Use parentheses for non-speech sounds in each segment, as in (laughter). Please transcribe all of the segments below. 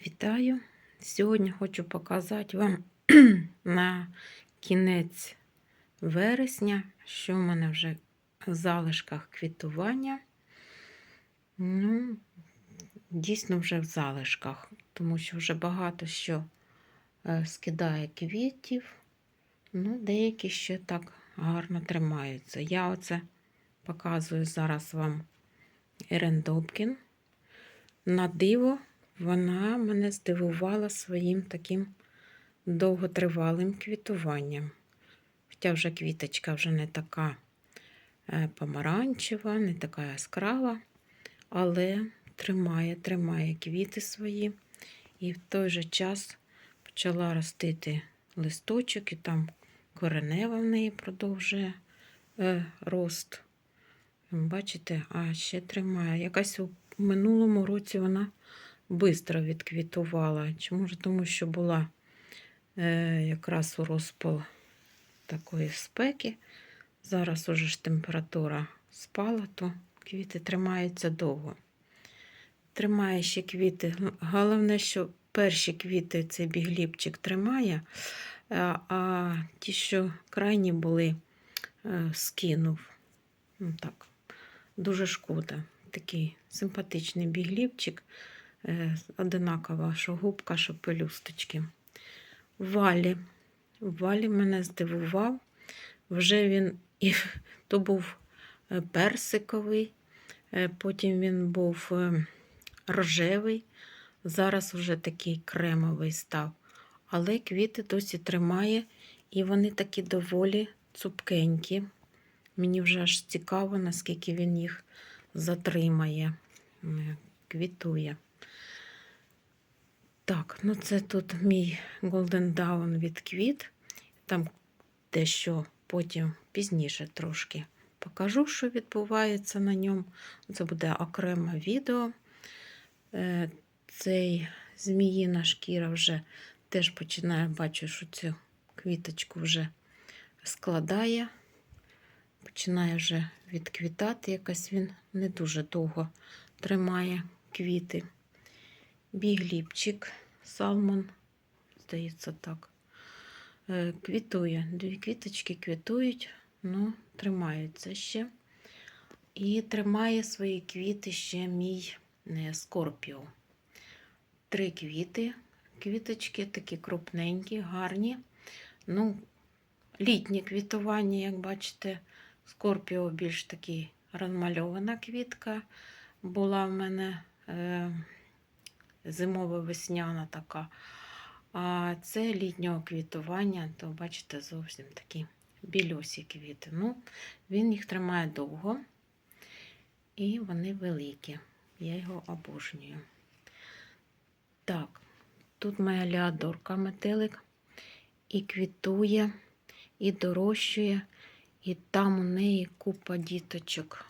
Вітаю! Сьогодні хочу показати вам (clears throat) на кінець вересня, що в мене вже в залишках квітування. Ну, дійсно вже в залишках, тому що вже багато що е, скидає квітів. Ну, деякі ще так гарно тримаються. Я оце показую зараз вам Ерен Добкін. На диво вона мене здивувала своїм таким довготривалим квітуванням. Хоча вже квіточка вже не така е, помаранчева, не така яскрава, але тримає, тримає квіти свої. І в той же час почала ростити листочок, і там коренева в неї продовжує е, рост. Бачите, а ще тримає. Якась у минулому році вона швидко відквітувала. Чому ж? Тому що була е, якраз у розпал такої спеки. Зараз уже ж температура спала, то квіти тримаються довго. Тримає ще квіти. Головне, що перші квіти цей бігліпчик тримає, а, а ті, що крайні були, е, скинув. Ну, так, Дуже шкода. Такий симпатичний бігліпчик. Е, одинакова, що губка, що пелюсточки. Валі. Валі мене здивував. Вже він і (laughs) то був е, персиковий, е, потім він був рожевий, зараз вже такий кремовий став. Але квіти досі тримає, і вони такі доволі цупкенькі. Мені вже аж цікаво, наскільки він їх затримає, квітує. Так, ну це тут мій Golden Dawn від квіт. Там дещо потім пізніше трошки покажу, що відбувається на ньому. Це буде окреме відео. Е, цей зміїна шкіра вже теж починає, бачу, що цю квіточку вже складає, починає вже відквітати, якось він не дуже довго тримає квіти бігліпчик, салмон, здається, так. Е, квітує. Дві квіточки квітують, ну, тримаються ще. І тримає свої квіти ще мій скорпіо. Три квіти, квіточки такі крупненькі, гарні. Ну, Літнє квітування, як бачите, скорпіо більш такий розмальована квітка була в мене. Е, зимово-весняна така. А це літнього квітування, то, бачите, зовсім такі білюсі квіти. Ну, Він їх тримає довго, і вони великі. Я його обожнюю. Так, тут моя леодорка метелик і квітує, і дорощує, і там у неї купа діточок.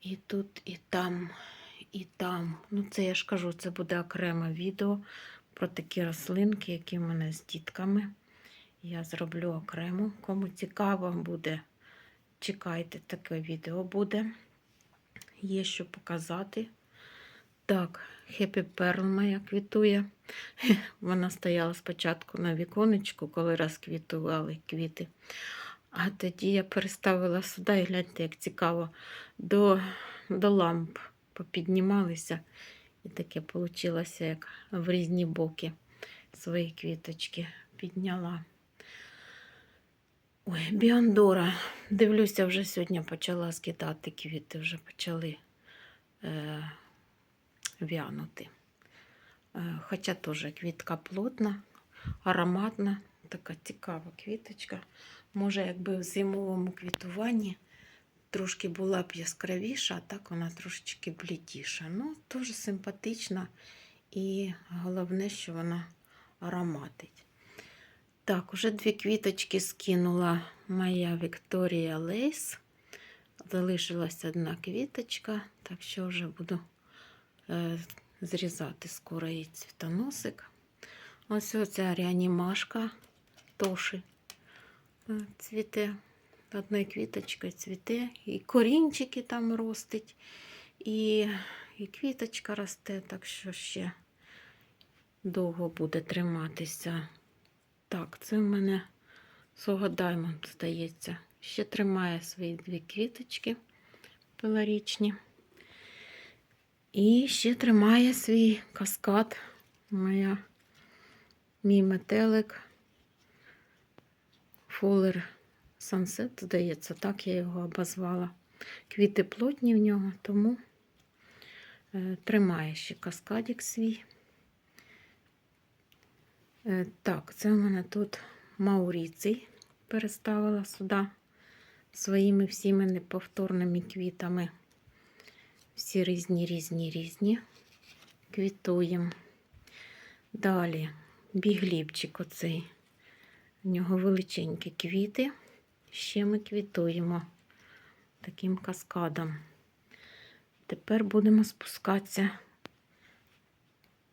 І тут, і там і там. Ну, це я ж кажу, це буде окреме відео про такі рослинки, які в мене з дітками. Я зроблю окремо. Кому цікаво буде, чекайте, таке відео буде. Є що показати. Так, Happy Pearl моя квітує. (laughs) Вона стояла спочатку на віконечку, коли розквітували квіти. А тоді я переставила сюди і гляньте, як цікаво, до, до ламп попіднімалися. І таке вийшло, як в різні боки свої квіточки підняла. Ой, Біандора. Дивлюся, вже сьогодні почала скидати квіти, вже почали е, в'янути. Е, хоча теж квітка плотна, ароматна, така цікава квіточка. Може, якби в зимовому квітуванні трошки була б яскравіша, а так вона трошечки блідіша. Ну, дуже симпатична і головне, що вона ароматить. Так, уже дві квіточки скинула моя Вікторія Лейс. Залишилась одна квіточка, так що вже буду е, зрізати скоро її цвітоносик. Ось оця реанімашка Тоші е, цвіте одна квіточка цвіте, і корінчики там ростить, і і квіточка росте, так що ще довго буде триматися. Так, це в мене Согодаймонд, здається. Ще тримає свої дві квіточки пеларічні. І ще тримає свій каскад. Моя, мій метелик. Фолер Сансет, здається, так я його обозвала. Квіти плотні в нього, тому е, тримає ще каскадик свій. Е, так, це в мене тут Мауріцій переставила сюди своїми всіми неповторними квітами. Всі різні, різні, різні. Квітуємо. Далі бігліпчик оцей. У нього величенькі квіти. Ще ми квітуємо таким каскадом. Тепер будемо спускатися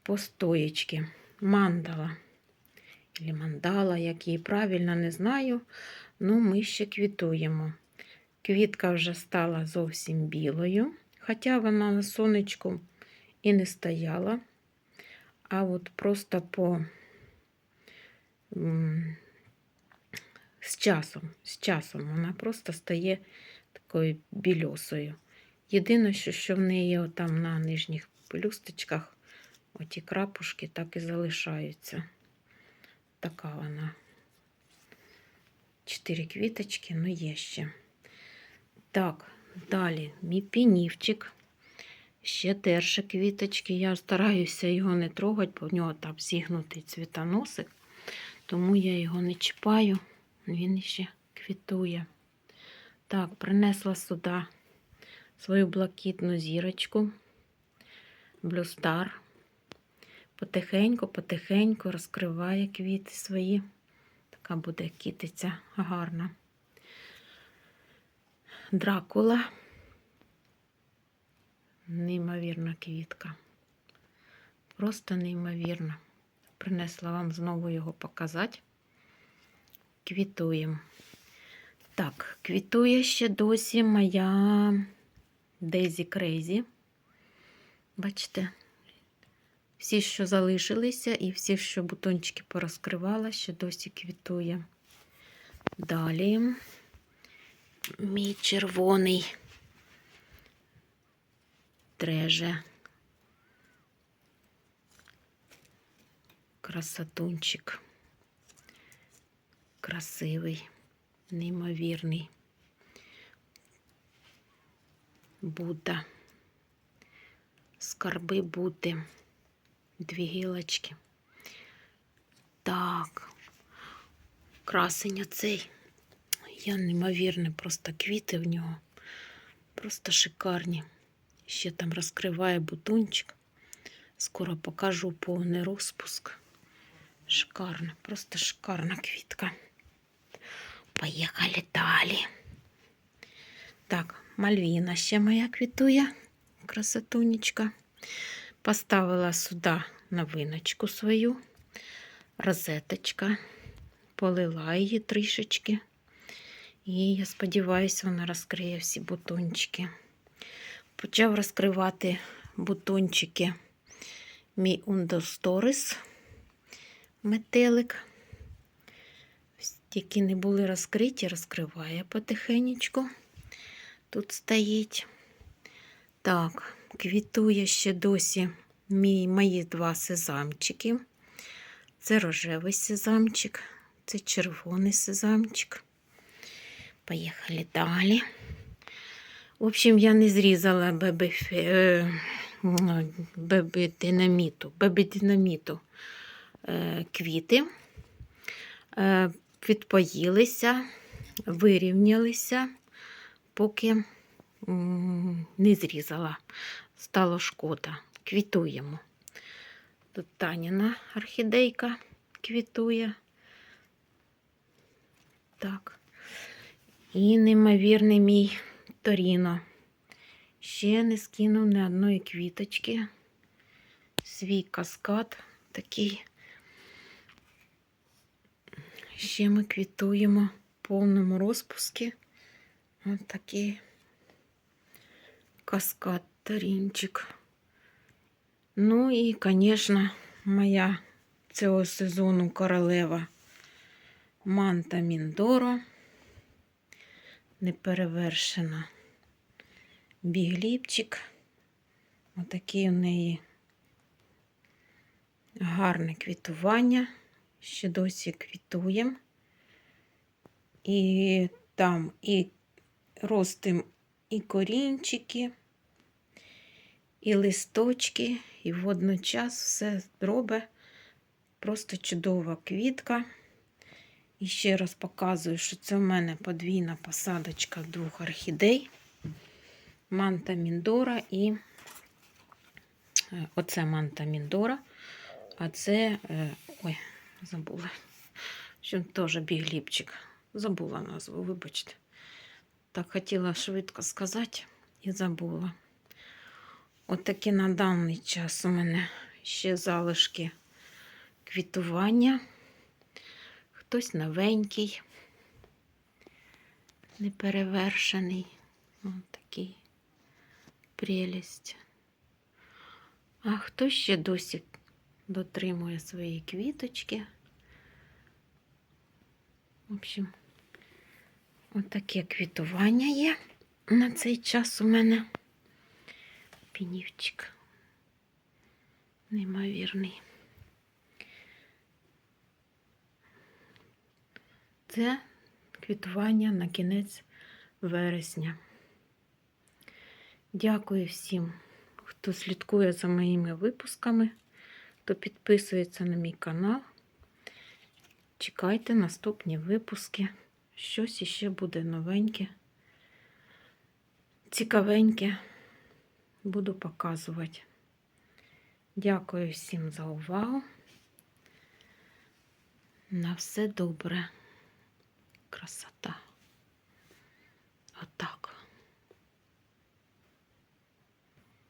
по стоєчки. Мандала. Или мандала, як її правильно, не знаю. Ну, ми ще квітуємо. Квітка вже стала зовсім білою, хоча вона на сонечку і не стояла. А от просто по з часом, з часом вона просто стає такою більосою. Єдине, що, що в неї там на нижніх пелюсточках оті крапушки так і залишаються. Така вона. Чотири квіточки, ну є ще. Так, далі мій пінівчик. Ще держи квіточки. Я стараюся його не трогати, бо в нього там зігнутий цвітоносик, тому я його не чіпаю, він ще квітує. Так, принесла сюди свою блакитну зірочку, Blue Star. Потихеньку, потихеньку розкриває квіти свої. Така буде кітиця гарна. Дракула. Неймовірна квітка. Просто неймовірна. Принесла вам знову його показати. Квітуємо. Так, квітує ще досі моя Дезі Крейзі. Бачите? Всі, що залишилися, і всі, що бутончики порозкривала, ще досі квітує. Далі мій червоний треже. Красотунчик. Красивий, неймовірний. Будда. Скарби Будди. Дві гілочки. Так, красень оцей. Я неймовірне, просто квіти в нього. Просто шикарні. Ще там розкриває бутончик. Скоро покажу повний розпуск. Шикарна, просто шикарна квітка. Поїхали далі. Так, Мальвіна ще моя квітує, красотунечка. Поставила сюди новиночку свою, розеточка, полила її трішечки. І я сподіваюся, вона розкриє всі бутончики. Почав розкривати бутончики мій Undosторис метелик. Які не були розкриті, розкриває потихенечку. Тут стоїть. Так, квітує ще досі мій, мої два сезамчики. Це рожевий сезамчик, це червоний сезамчик. Поїхали далі. В общем, я не зрізала бебі, е, бебі динаміту, бебі динаміту е, квіти, відпоїлися, вирівнялися, поки не зрізала, стало шкода. Квітуємо. Тут Таніна орхідейка квітує. Так. І неймовірний мій Торіно. Ще не скинув ні одної квіточки. Свій каскад такий. Ще ми квітуємо в повному розпуску. Ось такий каскад Торінчик. Ну і, звісно, моя цього сезону королева Манта Міндоро. Неперевершена бігліпчик. Отакий у неї гарне квітування. Ще досі квітуємо. І там і ростим і корінчики, і листочки, і водночас все робить просто чудова квітка. І ще раз показую, що це в мене подвійна посадочка двох орхідей. Манта Міндора і е, оце Манта Міндора, а це, е, ой, забула. Що теж бігліпчик. Забула назву, вибачте. Так хотіла швидко сказати і забула. От на даний час у мене ще залишки квітування. Хтось новенький, неперевершений. Ось такий прелість. А хтось ще досі дотримує свої квіточки. В общем, отаке квітування є на цей час у мене. Пінівчик. Неймовірний. Це квітування на кінець вересня. Дякую всім, хто слідкує за моїми випусками, хто підписується на мій канал. Чекайте наступні випуски. Щось іще буде новеньке, цікавеньке буду показувати. Дякую всім за увагу. На все добре. Красота.